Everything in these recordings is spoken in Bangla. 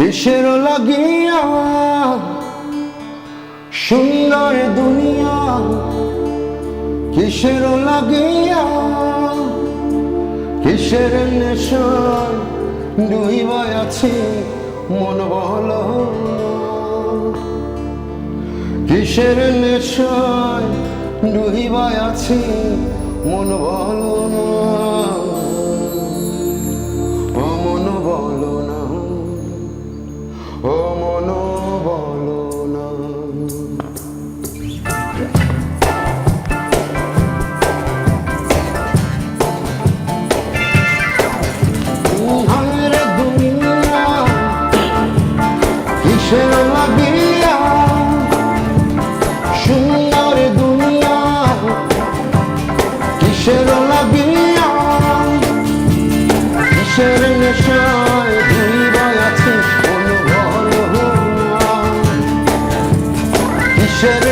কিসের লাগিয়া? সুন্দর দুনিয়া কিসের লাগিয়া? কিসের নেশার ডুইবাই আছি, মন বলো কিসের নেশায় ডুইবাই আছি, মন বলো না কিসের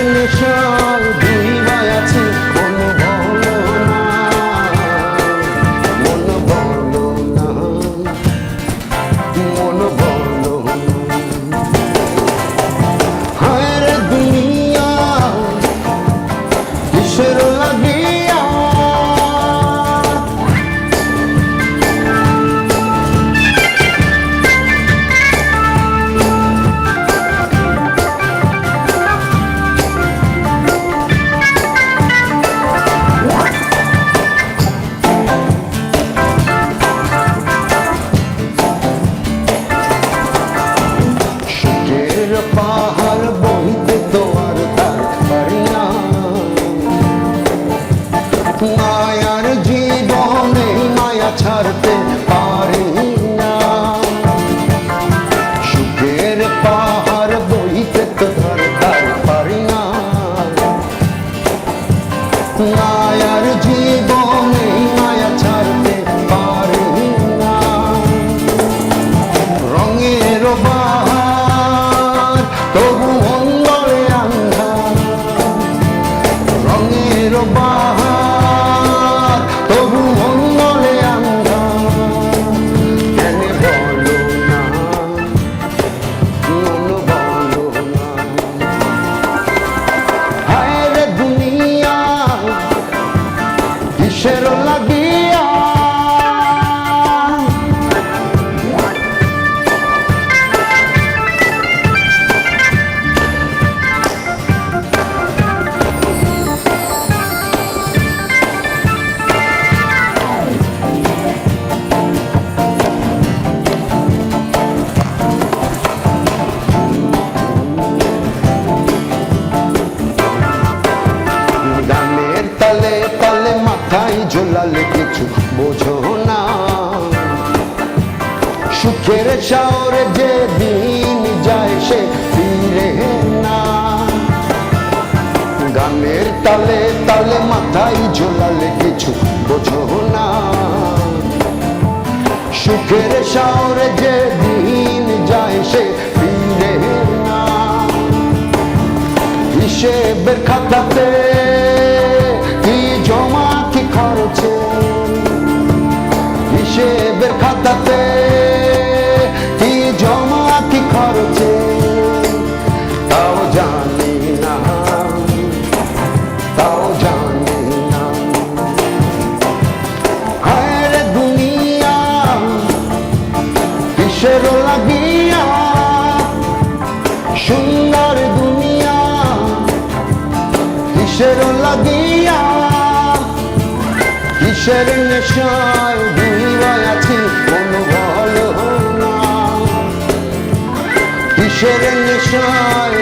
রঙের বাহার, তবু অঙ্গলে আন্ধার। কেন বলো না? মন বলো না? হায় রে দুনিয়া, কিসের লাগিয়া ঝোলালে কিছু বোঝো না। সুখের শাওরে যে দিন যায় সে ফিরে না। গানের তালে তালে মাথায় ঝোলালে কিছু বোঝো না। সুখের শাওরে যে দিন যায় সে ফিরে না। হিসেবের খাতাতে খরচে হিসেবের খাতাতে কি জমা, কি খরচে, তাও জানি না, তাও জানি না। হায় দুনিয়া, কিসের লাগিয়া, সুন্দর দুনিয়া, কিসের লাগিয়া কিসের নেশায় ডুবাই আছি মন ভালো না। কিসের নেশায়